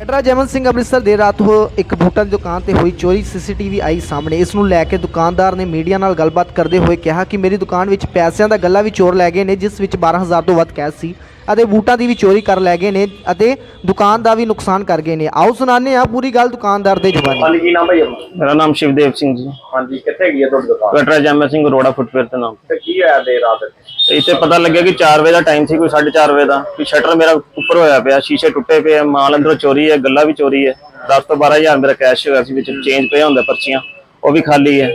ਕਟਰਾ ਜੈਮਨ ਸਿੰਘ ਅੰਮ੍ਰਿਤਸਰ ਦੇ ਰਾਤ ਹੋ ਇੱਕ ਬੂਟਾਂ ਦੀ ਦੁਕਾਨ ਤੇ ਹੋਈ ਚੋਰੀ ਸੀਸੀਟੀਵੀ ਆਈ ਸਾਹਮਣੇ। ਇਸ ਨੂੰ ਲੈ ਕੇ ਦੁਕਾਨਦਾਰ ਨੇ ਮੀਡੀਆ ਨਾਲ ਗੱਲਬਾਤ ਕਰਦੇ ਹੋਏ ਕਿਹਾ ਕਿ ਮੇਰੀ ਦੁਕਾਨ ਵਿੱਚ ਪੈਸਿਆਂ ਦਾ ਗੱਲਾ ਵੀ ਚੋਰ ਲੈ ਗਏ ਨੇ, ਜਿਸ ਵਿੱਚ 12000 ਤੋਂ ਵੱਧ ਕੈਸ਼ ਸੀ। ਅਤੇ ਬੂਟਾਂ ਦੀ ਵੀ ਚੋਰੀ ਕਰ ਲੈ ਗਏ ਨੇ ਅਤੇ ਦੁਕਾਨ ਦਾ ਵੀ ਨੁਕਸਾਨ ਕਰ ਗਏ ਨੇ। ਆਓ ਸੁਣਾਉਂਦੇ ਹਾਂ ਪੂਰੀ ਗੱਲ ਦੁਕਾਨਦਾਰ ਦੇ ਜ਼ੁਬਾਨੀ ਹਾਂਜੀ ਕੀ ਨਾਮ ਭਾਈ ਆਪਣਾ? ਮੇਰਾ ਨਾਮ ਸ਼ਿਵਦੇਵ ਸਿੰਘ ਜੀ। ਹਾਂਜੀ ਕਿੱਥੇ ਗਈ ਹੈ ਤੁਹਾਡੀ ਦੁਕਾਨ? ਕਟਰਾ ਜੈਮਾ ਸਿੰਘ ਰੋੜਾ ਫੁੱਟਵੇਅਰ ਤੇ ਨਾਮ। ਤੇ ਕੀ ਹੋਇਆ ਦੇ ਰਾਤ ਤੇ ਇੱਥੇ ਪਤਾ ਲੱਗਿਆ ਕਿ 4 ਵਜੇ ਦਾ ਟਾਈਮ ਸੀ ਕੋਈ 4:30 ਵਜੇ ਦਾ। ਕਿ ਸ਼ਟਰ ਮੇਰਾ ਉੱਪਰ ਹੋਇਆ ਪਿਆ ਸ਼ੀਸ਼ੇ ਟੁੱਟੇ ਪਏ ਆ ਮਾਲ ਅੰਦਰੋਂ ਚੋਰੀ ਹੈ ਗੱਲਾਂ ਵੀ ਚੋਰੀ ਹੈ। 10 ਤੋਂ 12000 ਮੇਰਾ ਕੈਸ਼ ਹੈਗਾ ਸੀ ਵਿੱਚ ਚੇਂਜ ਪਿਆ ਹੁੰਦਾ ਪਰਚੀਆਂ ਉਹ ਵੀ ਖਾਲੀ ਹੈ।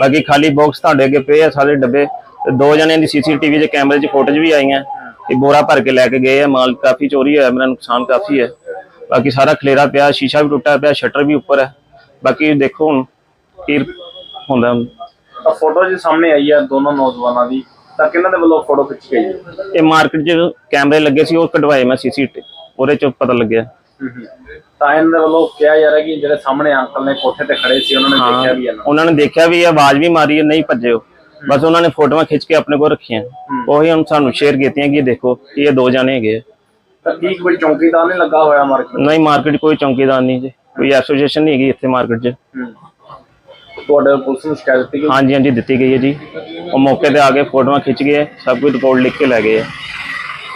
ਬਾਕੀ ਖਾਲੀ ਬਾਕਸ ਤੁਹਾਡੇ ਅੱਗੇ ਪਏ ਆ ਸਾਰੇ ਡੱਬੇ। ਤੇ ਦੋ ਜਣਿਆਂ ਦੀ ਸੀਸੀਟੀਵੀ ਦੇ ਕੈਮਰੇ 'ਚ ਫੋਟੋਜ਼ ਵੀ ਆਈਆਂ। ਇਹ ਬੋਰਾ ਭਰ ਕੇ ਲੈ ਕੇ ਗਏ ਆ ਮਾਲ ਕਾਫੀ ਚੋਰੀ ਹੋਇਆ ਮੇਰਾ ਨੁਕਸਾਨ ਕਾਫੀ ਹੈ। ਬਾਕੀ ਸਾਰਾ ਖਲੇਰਾ ਪਿਆ ਸ਼ੀਸ਼ਾ ਵੀ ਟੁੱਟਾ ਪਿਆ ਸ਼ਟਰ ਵੀ ਉੱਪਰ ਹੈ। ਬਾਕੀ ਦੇਖੋ ਹੁਣ ਕੀ ਹੁੰਦਾ। ਤਾਂ ਫੋਟੋ ਜੀ ਸਾਹਮਣੇ ਆਈ ਹੈ ਦੋਨੋਂ ਨੌਜਵਾਨਾਂ ਦੀ। ਤਾਂ ਕਿਹਨਾਂ ਦੇ ਵੱਲੋਂ ਫੋਟੋ ਖਿੱਚ ਗਈ ਹੈ ਇਹ ਮਾਰਕੀਟ 'ਚ ਕੈਮਰੇ ਲੱਗੇ ਸੀ ਉਹ ਕਢਵਾਏ ਮੈਂ ਸੀਸੀਟੀ ਉਹਦੇ 'ਚ ਪਤਾ ਲੱਗਿਆ। ਤਾਂ ਇਹਨਾਂ ਦੇ ਵੱਲੋਂ ਕਿਹਾ ਜਾ ਰਿਹਾ ਕਿ ਜਿਹੜੇ ਸਾਹਮਣੇ ਅੰਕਲ ਨੇ ਕੋਠੇ ਤੇ ਖੜੇ ਸੀ ਉਹਨਾਂ ਨੇ ਦੇਖਿਆ ਵੀ ਇਹਨਾਂ ਉਹਨਾਂ ਨੇ ਦੇਖਿਆ ਵੀ ਇਹ ਆਵਾਜ਼ ਵੀ ਮਾਰੀ ਹੈ ਨਹੀਂ ਭੱਜੇ ਉਹ ਬਸ ਉਹਨਾਂ ਨੇ ਫੋਟੋਆਂ ਖਿੱਚ ਕੇ ਆਪਣੇ ਕੋਲ ਰੱਖੀਆਂ। ਉਹੀ ਹੁਣ ਸਾਨੂੰ ਸ਼ੇਅਰ ਕੀਤੀਆਂ ਕਿ ਦੇਖੋ ਕਿ ਇਹ ਦੋ ਜਾਣੇ ਹੈਗੇ ਆ। ਕੋਈ ਚੌਂਕੀਦਾਰ ਨਹੀਂ ਲੱਗਾ ਹੋਇਆ ਮਾਰਕੀਟ ਨਹੀਂ ਮਾਰਕੀਟ ਕੋਈ ਚੌਂਕੀਦਾਰ ਨਹੀਂ ਜੀ। ਕੋਈ ਐਸੋਸੀਏਸ਼ਨ ਨਹੀਂ ਹੈਗੀ ਇੱਥੇ ਮਾਰਕੀਟ 'ਚ। ਤੁਹਾਡੇ ਪੁਲਿਸ ਨੂੰ ਸ਼ਿਕਾਇਤ ਦਿੱਤੀ ਗਈ? ਹਾਂਜੀ ਹਾਂਜੀ ਦਿੱਤੀ ਗਈ ਹੈ ਜੀ। ਉਹ ਮੌਕੇ ਤੇ ਆ ਕੇ ਫੋਟੋਆਂ ਖਿੱਚ ਗਏ ਸਭ ਕੁਝ ਰਿਪੋਰਟ ਲਿਖ ਕੇ ਲੈ ਗਏ ਆ।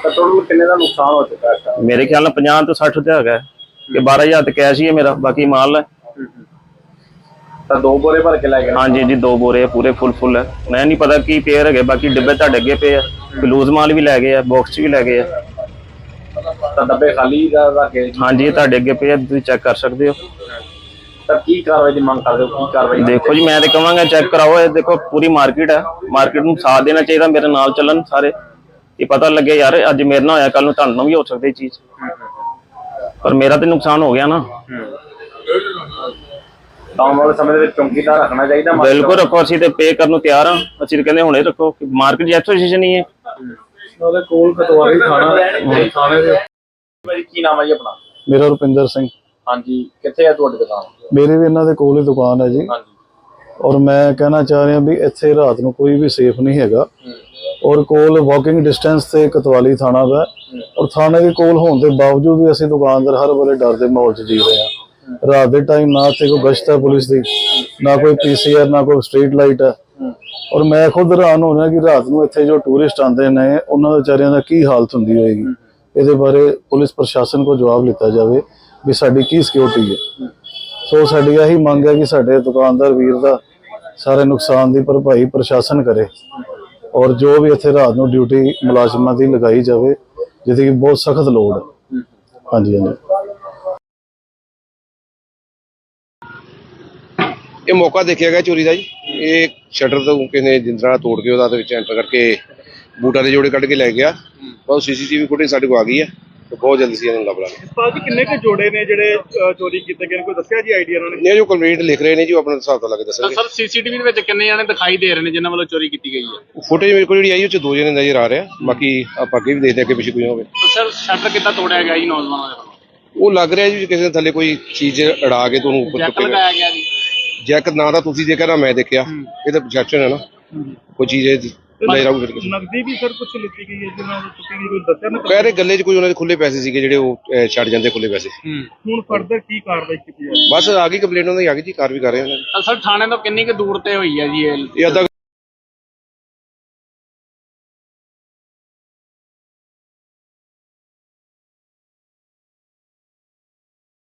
ਤਾਂ ਟੋਟਲ ਕਿੰਨੇ ਦਾ ਨੁਕਸਾਨ ਹੋ ਚੁੱਕਾ ਹੈ? ਮੇਰੇ ਖਿਆਲ ਨਾਲ 50 ਤੋਂ 60 ਤੇ ਹੈਗਾ ਹੈ। ਕਿ 12000 ਤੇ ਕੈਸ਼ ਹੀ ਹੈ ਮੇਰਾ ਬਾਕੀ ਮਾਲ ਹੈ। ਤਾਂ ਦੋ ਬੋਰੇ ਭਰ ਕੇ ਲੈ ਗਏ ਹਾਂਜੀ ਜੀ ਦੋ ਬੋਰੇ ਆ, ਪੂਰੇ ਫੁੱਲ ਫੁੱਲ ਹੈ ਮੈਂ ਨਹੀਂ ਪਤਾ ਕੀ ਪੇਅਰ ਹੈਗੇ ਬਾਕੀ ਡੱਬੇ ਤੁਹਾਡੇ ਅੱਗੇ ਪਏ ਆ। ਲੂਜ਼ ਮਾਲ ਵੀ ਲੈ ਗਏ ਆ ਬਾਕਸ ਵੀ ਲੈ ਗਏ ਆ। ਤਾਂ ਡੱਬੇ ਖਾਲੀ ਰੱਖ ਕੇ ਹਾਂਜੀ ਇਹ ਤੁਹਾਡੇ ਅੱਗੇ ਪਏ ਆ ਤੁਸੀਂ ਚੈੱਕ ਕਰ ਸਕਦੇ ਹੋ। ਤਾਂ ਕੀ ਕਾਰਵਾਈ ਦੀ ਮੰਗ ਕਰਦੇ ਹੋ? ਕੀ ਕਾਰਵਾਈ ਦੇਖੋ ਜੀ ਮੈਂ ਤੇ ਕਹਾਂਗਾ ਚੈੱਕ ਕਰਾਓ ਇਹ ਦੇਖੋ ਪੂਰੀ ਮਾਰਕੀਟ ਹੈ ਮਾਰਕੀਟ ਨੂੰ ਸਾਥ ਦੇਣਾ ਚਾਹੀਦਾ ਮੇਰੇ ਨਾਲ ਚੱਲਣ ਸਾਰੇ। ਇਹ ਪਤਾ ਲੱਗੇ ਯਾਰ ਅੱਜ ਮੇਰੇ ਨਾਲ ਹੋਇਆ ਕੱਲ ਨੂੰ ਤੁਹਾਨੂੰ ਵੀ ਹੋ ਸਕਦੀ ਚੀਜ਼। ਪਰ ਮੇਰਾ ਤੇ ਨੁਕਸਾਨ ਹੋ ਗਿਆ ਨਾ। ਆਉਣ ਵਾਲੇ ਸਮੇਂ ਦੇ ਵਿੱਚ ਚੌਂਕੀਦਾਰ ਰੱਖਣਾ ਚਾਹੀਦਾ market ਬਿਲਕੁਲ ਰੱਖੋ ਅਸੀਂ ਤੇ ਪੇ ਕਰਨ ਨੂੰ ਤਿਆਰ ਹਾਂ। ਅਸੀਂ ਤਾਂ ਕਹਿੰਦੇ ਹੁਣੇ ਰੱਖੋ ਮਾਰਕੀਟ ਦੀ ਐਸੋਸੀਏਸ਼ਨ ਹੀ। ਹੈ ਉਹਦੇ ਕੋਲ ਕਤਵਾਲੀ ਥਾਣਾ। ਥਾਣੇ ਦੇ। ਭਾਈ ਕੀ ਨਾਮ ਹੈ ਜੀ ਆਪਣਾ? ਮੇਰਾ ਰੁਪਿੰਦਰ ਸਿੰਘ। ਹਾਂਜੀ ਕਿੱਥੇ ਹੈ ਤੁਹਾਡੀ ਦੁਕਾਨ? ਮੇਰੀ ਵੀ ਇਹਨਾਂ ਦੇ ਕੋਲ ਹੀ ਦੁਕਾਨ ਹੈ ਜੀ। ਹਾਂਜੀ। ਔਰ ਮੈਂ ਕਹਿਣਾ ਚਾਹ ਰਿਹਾ ਵੀ ਇੱਥੇ ਰਾਤ ਨੂੰ ਕੋਈ ਵੀ ਸੇਫ ਨਹੀਂ ਹੈਗਾ। ਔਰ ਕੋਲ ਵਾਕਿੰਗ ਡਿਸਟੈਂਸ ਤੇ ਕਤਵਾਲੀ ਥਾਣਾ ਵਾ ਔਰ ਥਾਣੇ ਦੇ ਕੋਲ ਹੋਣ ਦੇ ਬਾਵਜੂਦ ਵੀ ਅਸੀਂ ਦੁਕਾਨਦਾਰ ਹਰ ਵੇਲੇ ਡਰ ਦੇ ਮਾਹੌਲ 'ਚ ਜੀ ਰਹੇ ਹਾਂ। ਰਾਤ ਦੇ ਟਾਈਮ ਨਾ ਤੇ ਕੋਈ ਗਸ਼ਤ ਹੈ ਪੁਲਿਸ ਦੀ, ਨਾ ਕੋਈ ਪੀਸੀਆਰ ਨਾ ਕੋਈ ਸਟਰੀਟ ਲਾਈਟ ਹੈ। ਔਰ ਮੈਂ ਖੁਦ ਹੈਰਾਨ ਹੋ ਰਿਹਾ ਕਿ ਰਾਤ ਨੂੰ ਇੱਥੇ ਜੋ ਟੂਰਿਸਟ ਆਉਂਦੇ ਨੇ, ਉਹਨਾਂ ਦੇ ਵਿਚਾਰਿਆਂ ਦਾ ਕੀ ਹਾਲਤ ਹੁੰਦੀ ਹੋਏਗੀ? ਇਹਦੇ ਬਾਰੇ ਪੁਲਿਸ ਪ੍ਰਸ਼ਾਸਨ ਕੋ ਜਵਾਬ ਲਿੱਤਾ ਜਾਵੇ ਵੀ ਸਾਡੀ ਕੀ ਸਿਕਿਉਰਿਟੀ ਹੈ। ਸੋ ਸਾਡੀ ਇਹੀ ਮੰਗ ਹੈ ਕਿ ਸਾਡੇ ਦੁਕਾਨਦਾਰ ਵੀਰ ਦਾ ਸਾਰੇ ਨੁਕਸਾਨ ਦੀ ਭਰਪਾਈ ਪ੍ਰਸ਼ਾਸਨ ਕਰੇ ਔਰ ਜੋ ਵੀ ਇੱਥੇ ਰਾਤ ਨੂੰ ਡਿਊਟੀ ਮੁਲਾਜ਼ਮਾਂ ਦੀ ਲਗਾਈ ਜਾਵੇ, ਜਿਹਦੀ ਬਹੁਤ ਸਖਤ ਲੋੜ ਹੈ। ਹਾਂਜੀ ਹਾਂਜੀ। ਇਹ ਮੌਕਾ ਦੇਖਿਆ ਗਿਆ ਚੋਰੀ ਦਾ ਜੀ। ਇਹ ਸ਼ਟਰ ਤੋਂ ਕਿਸੇ ਨੇ ਜਿੰਦਰਾ ਤੋੜ ਕੇ ਉਹਦਾ ਦੇ ਵਿੱਚ ਐਂਟਰ ਕਰਕੇ ਬੂਟਾਂ ਦੇ ਜੋੜੇ ਕੱਢ ਕੇ ਲੈ ਗਿਆ। ਬਹੁਤ ਸੀਸੀਟੀਵੀ ਫੁਟੇਜ ਸਾਡੇ ਕੋਲ ਆ ਗਈ ਹੈ ਤੇ ਬਹੁਤ ਜਲਦੀ ਸੀ ਇਹਨਾਂ ਨੂੰ ਲੱਭ ਲਾਂਗੇ। ਭਾਜੀ ਕਿੰਨੇ ਕੁ ਜੋੜੇ ਨੇ ਜਿਹੜੇ ਚੋਰੀ ਕੀਤੇ ਗਏ ਕੋਈ ਦੱਸਿਆ ਜੀ ਆਈਡੀਆ ਉਹਨਾਂ ਨੇ? ਨੇ ਜੋ ਕੰਪਲੀਟ ਲਿਖ ਰਹੇ ਨੇ ਜੀ ਉਹ ਆਪਣਾ ਹਿਸਾਬ ਤੋਂ ਲੱਗ ਦੱਸਣਗੇ। ਸਰ ਸੀਸੀਟੀਵੀ ਦੇ ਵਿੱਚ ਕਿੰਨੇ ਜਾਣੇ ਦਿਖਾਈ ਦੇ ਰਹੇ ਨੇ ਜਿਨ੍ਹਾਂ ਵੱਲੋਂ ਚੋਰੀ ਕੀਤੀ ਗਈ ਹੈ? ਫੁਟੇਜ ਮੇਰੇ ਕੋਲ ਜਿਹੜੀ ਆਈ ਉਹ ਚ ਦੋ ਜਣੇ ਨਜ਼ਰ ਆ ਰਿਹਾ ਬਾਕੀ ਆਪਾਂ ਅੱਗੇ ਵੀ ਦੇਖਦੇ ਹਾਂ ਕਿ ਪਿੱਛੇ ਕੋਈ ਹੋਵੇ। ਸਰ ਸ਼ਟਰ ਕਿੱਦਾਂ ਤੋੜਿਆ ਗਿਆ ਜੀ ਨੌਜਵਾਨਾਂ ਦੇ ਵੱਲੋਂ? ਉਹ ਲੱਗ ਰਿਹਾ ਜੀ ਕਿਸੇ ਨੇ ਥੱਲੇ ਕੋਈ ਚੀਜ਼ ਅੜਾ ਕੇ ਤੁਹਾਨੂੰ ਉੱਪਰ ਚੁੱਕੇਗਾ ਲਗਾਇਆ ਗਿਆ ਜੀ। ਜੈਕ ਨਾ ਤਾਂ ਤੁਸੀਂ ਦੇਖਿਆ ਨਾ ਮੈਂ ਦੇਖਿਆ ਇਹ ਤਾਂ ਪ੍ਰੋਜੈਕਸ਼ਨ ਹੈ ਨਾ। ਕੋਈ ਚੀਜ਼ ਇਹ ਨਜ਼ਰ ਆਊ ਫਿਰ ਕਿਸੇ ਨੂੰ। ਨਗਦੀ ਵੀ ਸਰ ਕੁਝ ਲਿੱਤੀ ਗਈ ਹੈ ਜਿਹਨਾਂ ਨੂੰ ਗਈ ਕੋਈ ਦੱਸਿਆ ਨਾ ਕਹਿ ਰਹੇ ਗੱਲੇ 'ਚ ਕੋਈ ਉਹਨਾਂ ਦੇ ਖੁੱਲੇ ਪੈਸੇ ਸੀਗੇ ਜਿਹੜੇ ਉਹ ਅਹ, ਛੱਡ ਜਾਂਦੇ ਖੁੱਲੇ ਪੈਸੇ। ਹੁਣ ਫਰਦਰ ਕੀ ਕਾਰਵਾਈ ਕੀਤੀ ਜਾਵੇ? ਬਸ ਆ ਗਈ ਕੰਪਲੇਂਟ ਉਹਨਾਂ ਦੀ ਆ ਗਈ ਜੀ ਕਾਰਵਾਈ ਕਰ ਰਹੇ ਉਹਨਾਂ ਦੀ ਸਰ ਥਾਣੇ ਤੋਂ ਕਿੰਨੀ ਕੁ ਦੂਰ ਤੇ ਹੋਈ ਹੈ ਜੀ ਇਹ? ਇਹ ਅੱਧਾ